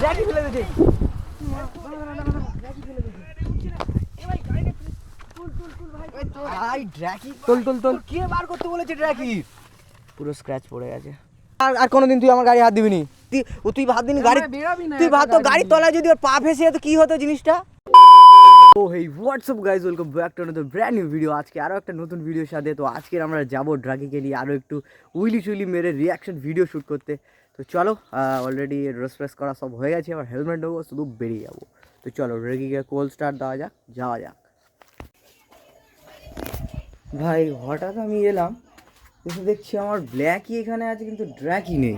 ড্রাগি ফেলে তোল তোল তোল। কে বার করতে বলেছে ড্রাগি পুরো স্ক্র্যাচ পড়ে গেছে। আর আর কোনোদিন তুই আমার গাড়ি হাত দিবি নি তুই ও তুই ভাত দিন গাড়ি তুই ভাত তো গাড়ির তলায় যদি ওর পা ফেসে যেত কি হতো জিনিসটা? ও hey WhatsApp guys welcome back to another brand new video আজকে আরও একটা নতুন ভিডিওর সাথে। তো আজকে আমরা যাব ড্রাগিকে নিয়ে আরও একটু উইলি চুইলি মেরে রিয়াকশন ভিডিও শ্যুট করতে। তো চলো অলরেডি ড্রেস ফ্রেস করা সব হয়ে গেছে আবার হেলমেট নেব, শুধু বেরিয়ে যাব। তো চলো ড্রাগিকে কোল স্টার্ট দেওয়া যাক, যাওয়া যাক। ভাই, হঠাৎ আমি এলাম কিন্তু দেখছি আমার ব্ল্যাকই এখানে আছে, কিন্তু ড্র্যাকই নেই।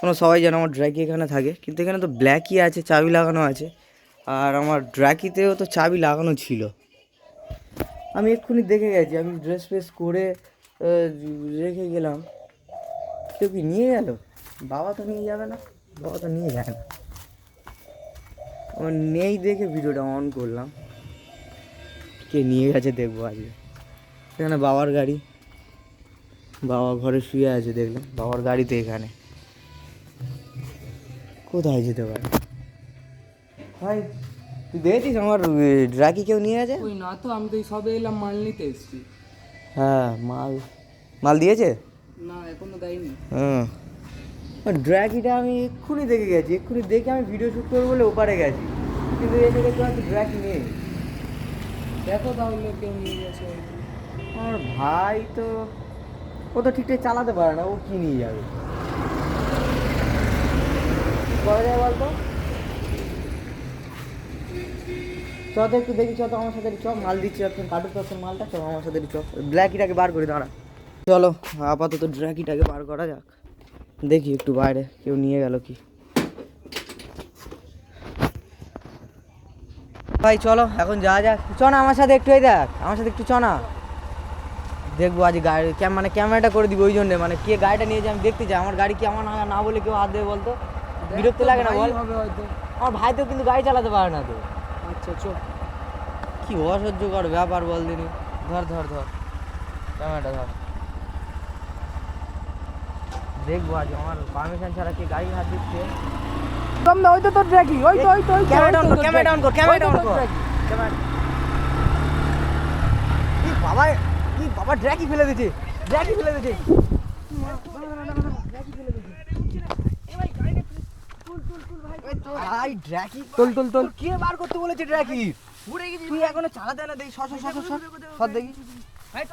কোনো সবাই জানো আমার ড্র্যাকি এখানে থাকে, কিন্তু এখানে তো ব্ল্যাকই আছে, চাবি লাগানো আছে। আর আমার ড্র্যাকিতেও তো চাবি লাগানো ছিল। আমি এক্ষুনি দেখে গেছি, আমি ড্রেস ফ্রেস করে রেখে গেলাম। কেউ কি নিয়ে গেল? বাবা তো নিয়ে যাবে না। বাবা তো নিয়ে যায় না। আমার নেই দেখে ভিডিওটা অন করলাম। কে নিয়ে গেছে দেখব আজকে। এখানে বাবার গাড়ি। বাবা ঘরে শুয়ে আছে দেখলাম। বাবার গাড়িতে এখানে। কোথায় যেতে পারে? ভাই তুই দেখেছিস আমার ড্রাকি কেউ নিয়ে আছে ওই না তো আমি তো সবে এলাম মাল নিতে এসেছি। হ্যাঁ মাল। মাল দিয়েছে? না এখনও দেয়নি। হ্যাঁ ড্র্যাকিটা আমি এক্ষুনি দেখে গেছি, এক্ষুনি দেখে আমি ভিডিও শ্যুট করব বলে ওপারে গেছি। কিন্তু এসে দেখতে পাচ্ছি ড্র্যাকি নেই। দেখো তাহলে কেউ নিয়ে গেছে। আমার ভাই তো, ও তো ঠিকঠাক চালাতে পারে না, ও কি নিয়ে যাবে? করা যায় বলতো? চ তো একটু দেখি চ তো আমার সাথে চ মাল দিচ্ছি এখন কাটু তো মালটা চ আমার সাথে চ ব্ল্যাকিটাকে বার করে দাঁড়া চলো, আপাতত ড্র্যাকিটাকে বার করা যাক। দেখি একটু বাইরে কেউ নিয়ে গেল কি? ভাই চলো এখন যাওয়া যাক। চ না আমার সাথে একটু এই দেখ আমার সাথে একটু চ না। দেখব আজ গাড়ি ক্যাম মানে ক্যামেরাটা করে দিবি ওই জন্যে। মানে কে গাড়িটা নিয়ে যায় আমি দেখতে চাই। আমার গাড়ি কি আমার না না বলে কেউ হাত দেবে বলতো? বিরক্ত লাগে না বল? আমার ভাই তো কিন্তু গাড়ি চালাতে পারে না তো। আচ্ছা চো। কি অসহ্যকর ব্যাপার বল দিনি। ধর ধর ধর। ক্যামেরাটা ধর। দেখব আজ আমার পারমিশন ছাড়া কে গাড়ি হাত দিচ্ছে? একদম না ওই তো তোর ড্রাগি ওই তো ওই তো ক্যামেরা ডাউন কর ক্যামেরা ডাউন কর ক্যামেরা ডাউন কর। কি বাবা কি বাবা ড্র্যাকি ফেলে দিয়েছে ড্র্যাকি ফেলে দিয়েছে ভাই তোল তোল তোল। কে বার করতে বলেছে ড্র্যাকি তুই এখনও চালাতে না দেখি সর সর সর সর সর দেখি।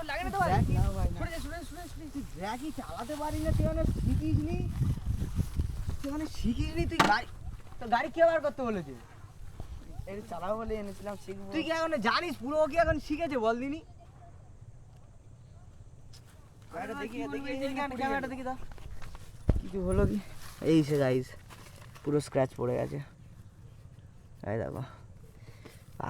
ড্র্যাকি তুই ড্র্যাকি চালাতে পারি না তুই শিখিস নি তুই মানে শিখিস নি তুই গাড়ি তো গাড়ি কে বার করতে বলেছে? এই চালাবো বলে এনেছিলাম শিখব। তুই কি এখন জানিস পুরো ও কি এখন শিখেছে বল দিনি? কিছু হলো কি? এই সে গাইস পুরো স্ক্র্যাচ পড়ে গেছে। এই দেখো।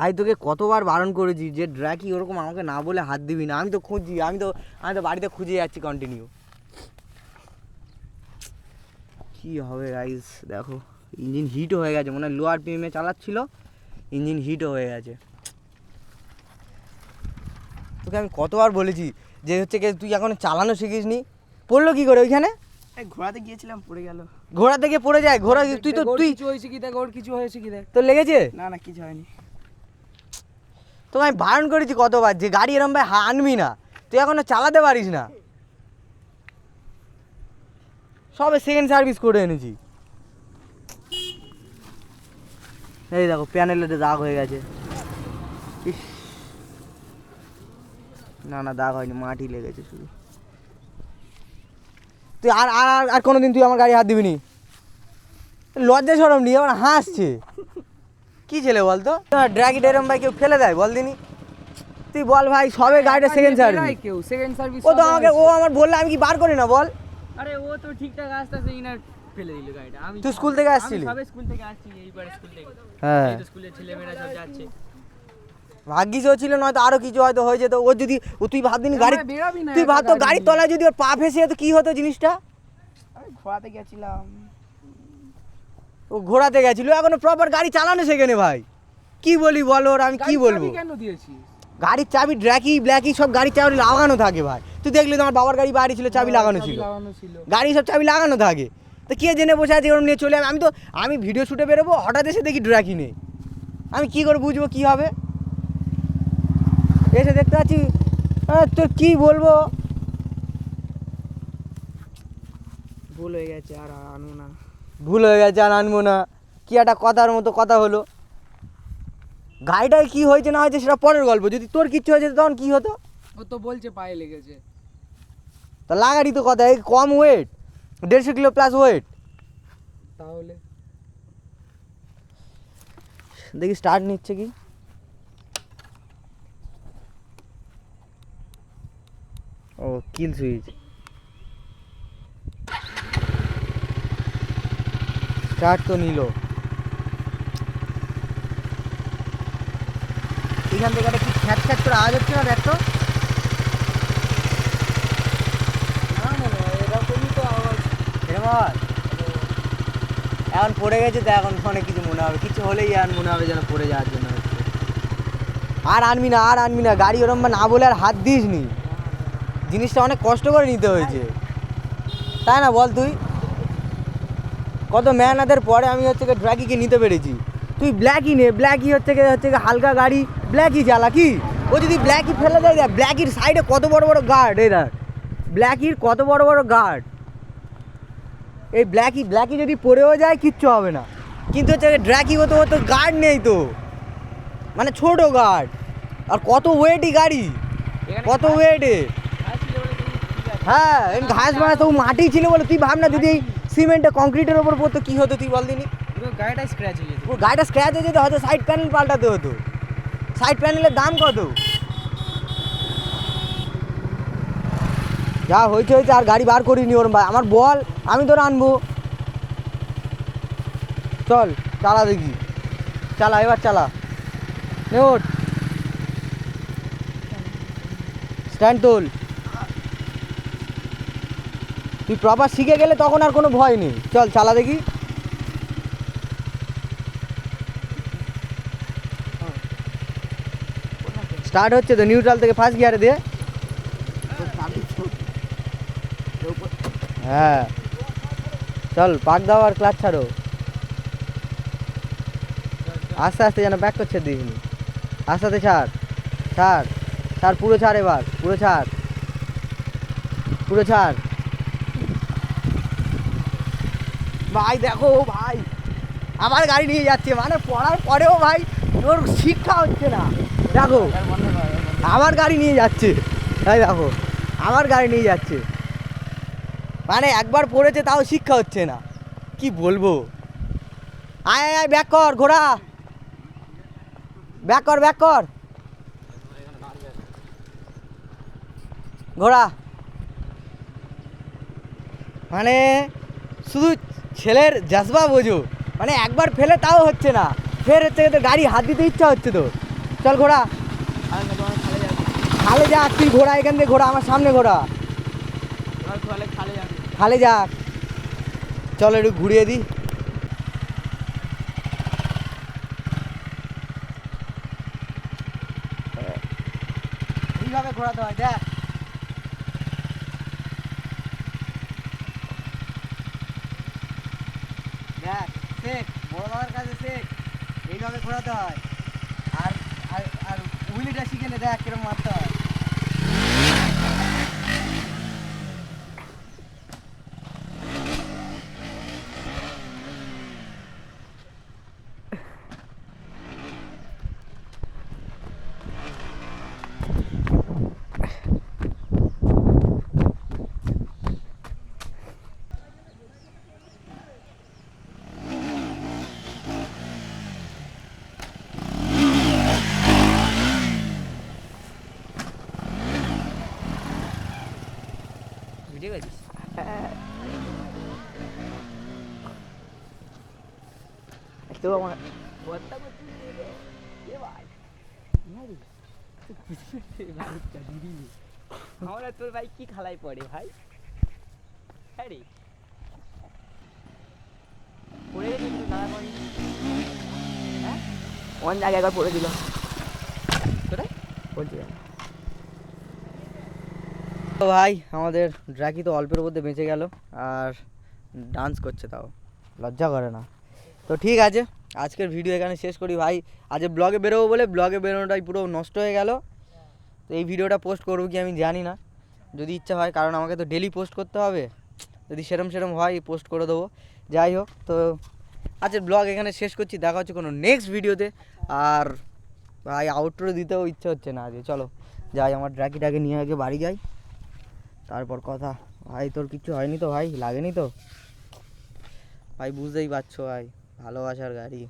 আই তোকে কতবার বারণ করেছি যে ড্র্যাকি ওরকম আমাকে না বলে হাত দিবি না? আমি তো খুঁজছি আমি তো আমি তো বাড়িতে খুঁজে যাচ্ছি কন্টিনিউ কি হবে গাইস দেখো ইঞ্জিন হিটও হয়ে গেছে মনে লোয়ার পিএমে চালাচ্ছিল ইঞ্জিন হিটও হয়ে গেছে। তোকে আমি কতবার বলেছি যে হচ্ছে কি তুই এখন চালানো শিখিস নি পড়ল কি করে ওইখানে? ঘোড়াতে গিয়েছিলাম পড়ে গেল। ঘোড়া থেকে পড়ে যায়? ঘোড়া তুই তো তুই কিছু হয়েছে কি দেখ ওর কিছু হয়েছে কি দেখ। তোর লেগেছে? না না কিছু হয়নি। তোকে আমি বারণ করেছি কতবার যে গাড়ি এরম ভাই আনবি না তুই এখনও চালাতে পারিস না। সবে সেকেন্ড সার্ভিস করে এনেছি। এই দেখো প্যানেলেতে দাগ হয়ে গেছে। না না দাগ হয়নি মাটি লেগেছে শুধু। তুই আর আর আর- আর কোনোদিন তুই আমার গাড়ি হাত দিবি নি? লজ্জা সরম নিয়ে আমার হাসছে। কি ছেলে বলতো? ড্র্যাগি ডেরম ভাই কেউ ফেলে দেয় বল দিনি। তুই বল ভাই সবে গাড়িটা সেকেন্ড সার্ভিস কেউ সেকেন্ড সার্ভিস ও তো আমাকে ও আমার বললে আমি কি বার করি না বল? আরে ও তো ঠিকঠাক আসতে আসতে ইনার ফেলে দিল গাড়িটা। আমি তুই স্কুল থেকে আসছিলি? সবে স্কুল থেকে আসছি এইবার স্কুল থেকে। হ্যাঁ। এই তো স্কুলের ছেলেমেয়েরা সব যাচ্ছে। ভাগ্যিস ও ছিল নয়তো আরও কিছু হয়তো হয়ে যেত। ও যদি ও তুই ভাবদিন গাড়ি তুই ভাবতো গাড়ি গাড়ির তলায় যদি ওর পা ফেসে যেত কি হতো জিনিসটা? আমি ঘোড়াতে গেছিলাম। ও ঘোরাতে গেছিল এখনও প্রপার গাড়ি চালানো সেখানে ভাই। কি বলি বলো ওর আমি কি বলব? কেন দিয়েছিস? গাড়ির চাবি ড্র্যাকি ব্ল্যাকি সব গাড়ির চাবি লাগানো থাকে ভাই। তুই দেখলি আমার বাবার গাড়ি বাড়ি ছিল চাবি লাগানো ছিল। গাড়ি সব চাবি লাগানো থাকে। তো কে জেনে বসে আছে ওরম নিয়ে চলে আমি তো আমি ভিডিও শুটে বেরোবো হঠাৎ এসে দেখি ড্র্যাকি নেই। আমি কি করে বুঝব কি হবে? এসে দেখতে পাচ্ছি তোর কি বলব? ভুল হয়ে গেছে আর আনব না। ভুল হয়ে গেছে আর আনব না। কি একটা কথার মতো কথা হলো। গাড়িটায় কি হয়েছে না হয়েছে সেটা পরের গল্প। যদি তোর কিচ্ছু হয়েছে তখন কি হতো? ও তো বলছে পায়ে লেগেছে। তা লাগারই তো কথা এই কম ওয়েট দেড়শো কিলো প্লাস ওয়েট তাহলে? দেখি স্টার্ট নিচ্ছে কি। ও কিল সুইচ স্টার্ট তো নিল। এখান থেকে একটা কি খ্যাট খ্যাট করে আওয়াজ হচ্ছে না দেখ। এখন পড়ে গেছে তো এখন ফোনে কিছু মনে হবে। কিছু হলেই এখন মনে হবে যেন পড়ে যাওয়ার জন্য আর আনবি না আর আনবি না গাড়ি ওরম না বলে আর হাত দিস নি। জিনিসটা অনেক কষ্ট করে নিতে হয়েছে। তাই না বল তুই? কত মেহনতের পরে আমি হচ্ছে ড্রাগিকে নিতে পেরেছি। তুই ব্ল্যাকই নে ব্ল্যাকই হচ্ছে হচ্ছে হালকা গাড়ি ব্ল্যাকই জ্বালা কি? ও যদি ব্ল্যাকই ফেলে দেয় দেখ ব্ল্যাকির সাইডে কত বড় বড় গার্ড এই দেখ। ব্ল্যাকির কত বড় বড় গার্ড এই ব্ল্যাকি ব্ল্যাকি যদি পড়েও যায় কিচ্ছু হবে না। কিন্তু হচ্ছে ড্র্যাকি হতো হতো গার্ড নেই তো। মানে ছোট গার্ড আর কত ওয়েটই গাড়ি। কত ওয়েটে হ্যাঁ ঘাস মানে তো মাটি ছিল বলে তুই ভাব না যদি এই সিমেন্টে কংক্রিটের ওপর পড়তো কি হতো তুই বল দিনি গাড়িটা স্ক্র্যাচ হয়ে গাড়িটা স্ক্র্যাচ হয়ে যেত, হয়তো সাইড প্যানেল পাল্টাতে হতো। সাইড প্যানেলের দাম কত? যা হয়েছে হয়েছে, আর গাড়ি বার করিনি ওর ভাই। আমার বল, আমি তোর আনব। চল, চালা দেখি। চালা, এবার চালা। নে ওঠ। স্ট্যান্ড তোল। তুই প্রপার শিখে গেলে তখন আর কোনো ভয় নেই। চল, চালা দেখি। স্টার্ট হচ্ছে তো নিউট্রাল থেকে ফার্স্ট গিয়ারে দিয়ে। হ্যাঁ। চল পাক দাও আর ক্লাচ ছাড়ো। আস্তে আস্তে যেন ব্যাক করছে দেখিনি আস্তে আস্তে ছাড় ছাড় ছাড়, পুরো ছাড় এবার, পুরো ছাড়। পুরো ছাড়। ভাই, দেখো ভাই, আমার গাড়ি নিয়ে যাচ্ছে মানে পড়ার পরেও ভাই তোর শিক্ষা হচ্ছে না। দেখো। আমার গাড়ি নিয়ে যাচ্ছে। তাই দেখো, আমার গাড়ি নিয়ে যাচ্ছে। মানে একবার পড়েছে তাও শিক্ষা হচ্ছে না। কি বলব? আয় আয় ব্যাক কর, ঘোড়া। ব্যাক কর ব্যাক কর। ঘোড়া। মানে শুধু ছেলের জজবা বোঝো। মানে একবার ফেলে তাও হচ্ছে না। ফের হচ্ছে গাড়ি হাত দিতে ইচ্ছা হচ্ছে তো চল ঘোড়া। খালে যাক, তুই ঘোড়া, এখান থেকে ঘোড়া, আমার সামনে ঘোড়া। খালে যাক। চল একটু ঘুরিয়ে দিই। ঘোরাতে হয়, দেখ। দেখ বড় বাবার কাছে শেখ। এইভাবে ঘোরাতে হয়। আর আর আর হুইলিটা শিখে দেখ কিরম মারতে হয় বুঝে গেছিস আমরা তোর ভাই কি খালাই পড়ে ভাই হ্যাঁ রে পড়ে হ্যাঁ অন জায়গায় একবার পড়ে দিল কোথায় বলছি তো ভাই আমাদের ড্রাকি তো অল্পের মধ্যে বেঁচে গেল আর ডান্স করছে তাও। লজ্জা করে না। তো ঠিক আছে, আজকের ভিডিও এখানে শেষ করি ভাই। আজ ব্লগে বেরোবো বলে ব্লগে বেরোনোটাই পুরো নষ্ট হয়ে গেল। তো এই ভিডিওটা পোস্ট করব কি আমি জানি না। যদি ইচ্ছা হয়, কারণ আমাকে তো ডেলি পোস্ট করতে হবে। যদি সেরম সেরম হয় পোস্ট করে দেবো। যাই হোক, তো আজকের ব্লগ এখানে শেষ করছি। দেখা হচ্ছে কোনো নেক্সট ভিডিওতে আর ভাই আউটরো দিতেও ইচ্ছে হচ্ছে না আজকে। চলো, যাই, আমার ড্রাকিটাকে নিয়ে আগে বাড়ি যাই। তারপর কথা। ভাই, তোর কিছু হয়নি তো ভাই? লাগেনি তো? ভাই, বুঝতেই পারছ ভাই। ভালোবাসার গাড়ি।